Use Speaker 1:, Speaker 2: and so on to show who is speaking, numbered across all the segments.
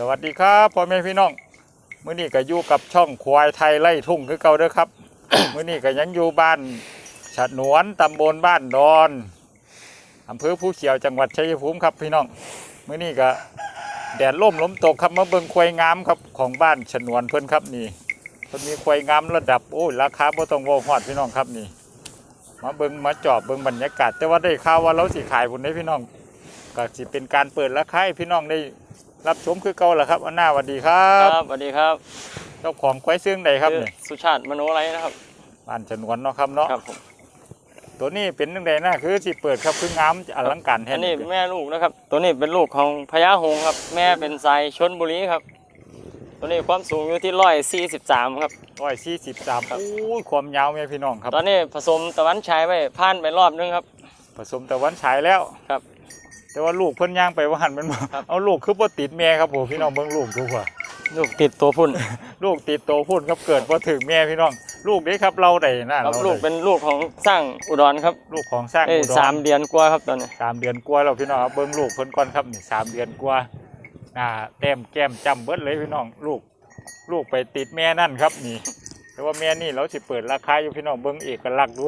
Speaker 1: สวัสดีครับพ่อแม่พี่น้องมื้อนี้ก็อยู่กับช่องควายไทยไล่ทุ่งคือเก่าเด้อครับมื้อนี้ก็ยังอยู่บ้านฉนวนตำบลบ้านดอนอำเภอภูเขียวจังหวัดชัยภูมิครับพี่น้องมื้อนี้ก็แดดล่มลมตกครับมาเบิ่งควายงามครับของบ้านฉนวนเพิ่นครับนี่เพิ่นมีควายงามระดับโอ้ยราคาบ่ต้องเว้าฮอดพี่น้องครับนี่ มาเบิ่งมาจอบเบิ่งบรรยากาศ แต่ว่าได้ข่าวว่าเราสิขายพุ่นได้พี่น้องก็สิเป็นการเปิดราคาให้พี่น้องได้ รับชมคือเก่าล่ะครับอันหน้าสวัสดีครั
Speaker 2: ค
Speaker 1: บ
Speaker 2: รับสวัสดีครับ
Speaker 1: เจ้าของควายเสื่องใดครับ
Speaker 2: ชื่อ
Speaker 1: นี่
Speaker 2: สุชาติมโนไรนะครับ
Speaker 1: บ้านฉนวนเนาะครับเนาะ
Speaker 2: ครับผม
Speaker 1: ตัวนี้เป็นจังไดนะคือสิเปิดครับคืองามอลังการแท้
Speaker 2: อันนี้แม่ลูกนะครับ ตัวนี้เป็นลูกของพญาหงส์ครับ แม่เป็นสายชนบุรีครับ ตัวนี้ความสูงอยู่ที่ร้อยสี่สิบสามครับ
Speaker 1: ร้อยสี่สิบสามโอ้ยความยาวแม่พี่น้องครับ
Speaker 2: ตอนนี้ผสมตะวันชายไปผ่านไปรอบนึงครับ
Speaker 1: ผสมตะวันฉายแล้ว
Speaker 2: ครับ
Speaker 1: แต่ว่าลูกเพิ่นย่างไปว่าหันมันบ่
Speaker 2: ครับ
Speaker 1: เอาลูกคือบ่ติดแม่ครับผมพี่น้องเบิ่งลูกดูว่า
Speaker 2: ลูกติดตัวพุ่น
Speaker 1: ลูกติดโตพุ่นครับเกิดบ่ถึงแม่พี่น้อง ลูกนี้ครับเราได้นะ
Speaker 2: ครับ
Speaker 1: เรา
Speaker 2: ลูก
Speaker 1: ได้
Speaker 2: เป็นลูกของสร้างอุดรครับ
Speaker 1: ลูกของสร้าง
Speaker 2: เอ้ย
Speaker 1: อุดร
Speaker 2: สามเดือนกว่าครับตอนนี้
Speaker 1: สามเดือนกว่าแล้วพี่น้องครับเบิ้งลูกเพิ่นก่อนครับนี่สามเดือนกว่าอ่าแต้มแก้มจำเบิดเลยพี่น้องลูก ลูกไปติดแม่นั่นครับนี่ แต่ว่าแม่นี่เราสิเปิดราคาอยู่พี่น้องเบิ้งเอกลักษณ์ดู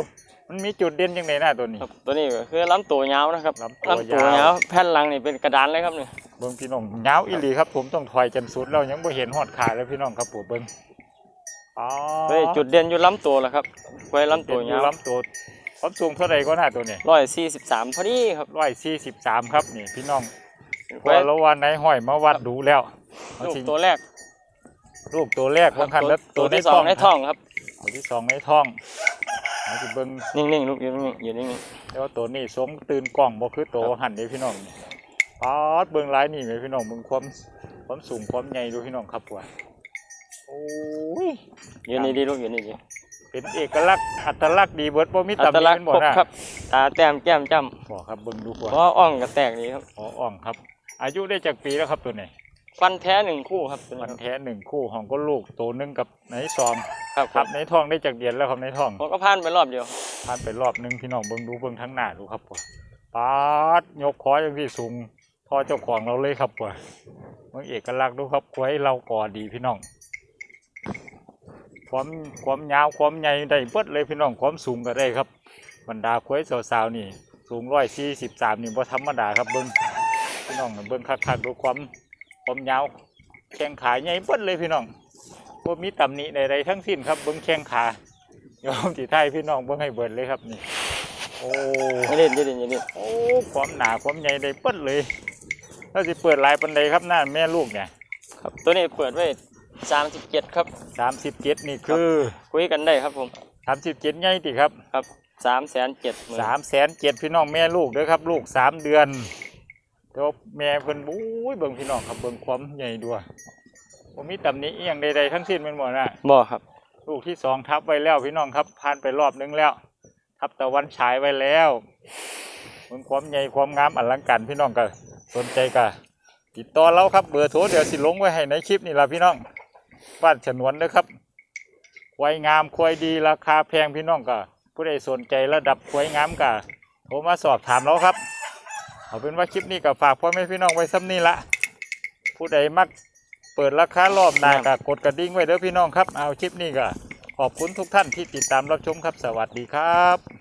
Speaker 1: มันมีจุดเด่นยังไงหน้าตัวนี้
Speaker 2: ครับตัวนี้ก็คือลำตัวยาวนะครับ
Speaker 1: ลำตัวยาว
Speaker 2: ตัวยาวแผ่นหลังนี่เป็นกระดานเลยครับนี่
Speaker 1: เบิ้งพี่น้องยาวอีหลีครับ ผมต้องถอยจนสุดเรายังบ่เห็นหอดขาเลยพี่น้องครับผมเบิ้งอ๋อ
Speaker 2: ตัวนี้จุดเด่นอยู่ลำตัวแหละครับไว้ลำตั
Speaker 1: เด่นอย
Speaker 2: วาว
Speaker 1: ลำตัวความสูงเท่าไหร่ก็หน้าตัวนี้
Speaker 2: ร้อยสี่สิบสามพอดีครับ
Speaker 1: ร้อยสี่สิบสามครับนี่พี่น้องพ
Speaker 2: ไว้
Speaker 1: อแล้ววันไหนห้อยมาวัดดูแล้วเอา
Speaker 2: ลูก
Speaker 1: สิ
Speaker 2: ตัวแรก
Speaker 1: ลูกตัวแรกบางคันแล้ว
Speaker 2: ตัวที่สองในท้องครับ
Speaker 1: ตัวที่สองในท้อง เอาสิเบิ่ง
Speaker 2: นิ่งๆลูกอยู่นิ่งๆอยู่นิ่ง
Speaker 1: แต่ว่าตัวนี้สมตื่นกล้องบ่คือตัวหันเด้พี่น้องนี่ปาดเบิ่งหลายนี่แม่พี่น้องเบิ่งความความสูงความใหญ่ดูพี่น้องครับว่าโอ้ย
Speaker 2: ๆอยู่นี่ดีลูกอยู่นี่ดี
Speaker 1: เป็นเอกลักษณ์อัตลักษณ์ดีเบิดบ่มี
Speaker 2: อั
Speaker 1: ตำห
Speaker 2: ต
Speaker 1: นิ
Speaker 2: ลักษ
Speaker 1: เป็น
Speaker 2: ณ์
Speaker 1: บ่
Speaker 2: ครบ
Speaker 1: นะครับ
Speaker 2: ตาแต้มแก้มจ้
Speaker 1: บ่ครับเบิ่งดูำว่า
Speaker 2: เพราะอ่องกระแตกดีครับ
Speaker 1: อ๋ออ่องครับ อายุได้จากปีแล้วครับตัวนี้
Speaker 2: ฟันแท้หนึ่งคู่ครับตัวนี้
Speaker 1: มัน
Speaker 2: ครับ
Speaker 1: แท้หนึ่งคู่ของก็ลูกตัวหนึงกับในซอง
Speaker 2: ครับ
Speaker 1: ครับในท้องได้จากเดือนแล้วครับในท้อง
Speaker 2: ผมก็ผ่านไปรอบเดียว
Speaker 1: ผ่านไปรอบหนึงพี่น้องเบิ่งดูเบิ่งทั้งหน้าดูครับว่าปาดยกคออย่างที่สูงพอเจ้าของเราเลยครับว่าเบิ่งเอกลักษณ์ดูครับควายเราก่อดีพี่น้อง ความความยาวความใหญ่ได้เบิดเลยพี่น้องความสูงก็ได้ครับ บรรดาควายสาวๆนี่ สูงร้อยสี่สิบสามนี่บ่ธรรมดาครับเบิ่งพี่น้องเบิ่งคักๆดูความความยาวแข้งขาใหญ่เบิดเลยพี่น้อง บ่มีตำหนิใดๆทั้งสิ้นครับเบิ่งแข้งขายอมที่ไทยพี่น้องเบิ่งให้เบิดเลยครับนี่ โอ้
Speaker 2: ไม่เล่นไม่เล่นไม่เล่น
Speaker 1: โอ้ความหนาความใหญ่ได้เบิดเลยแล้วสิเปิดหลายปันใดครับหน้าแม่ลูกเนี่ย
Speaker 2: ครับตัวนี้เปิดไว้สามสิบเจ็ดครับ
Speaker 1: สามสิบเจ็ดนี่คือ
Speaker 2: คุยกันได้ครับผม
Speaker 1: สามสิบเจ็ดใหญ่ติครับ
Speaker 2: ครับสามแสนเจ็ดหมื่น
Speaker 1: สามแสนเจ็ดพี่น้องแม่ลูกเด้อครับ ลูกสามเดือนเดี๋ยวแม่เพิ่นบุ้ยเบิ่งพี่น้องครับเบิ่งความใหญ่ด้วย ผมมีตำหนิอหย่างใดๆทั้งสิ้นแมันหมดนะ
Speaker 2: บ่ครับ
Speaker 1: ลูกที่สองทับไว้แล้วพี่น้องครับผ่านไปรอบนึงแล้ว ทับตะวันฉายไว้แล้วเบิ่งความใหญ่ความงามอลังการพี่น้องก็สนใจก็ติดต่อเราครับเบอร์โทรเดี๋ยวสิลงไว้ให้ในคลิปนี่ละพี่น้องบ้านฉนวนนะครับควายงามควายดีราคาแพงพี่น้องก็ผู้ใดสนใจระดับควายงามก็โทรมาสอบถามเราครับ เอาเป็นว่าคลิปนี้ก็ฝากพ่อแม่พี่น้องไว้ซ้ำนี่ละผู้ใดมัก เปิดราคารอบหน้าก็กดกระดิ่งไว้เด้อพี่น้องครับ เอาคลิปนี้ก็ขอบคุณทุกท่านที่ติดตามรับชมครับ สวัสดีครับ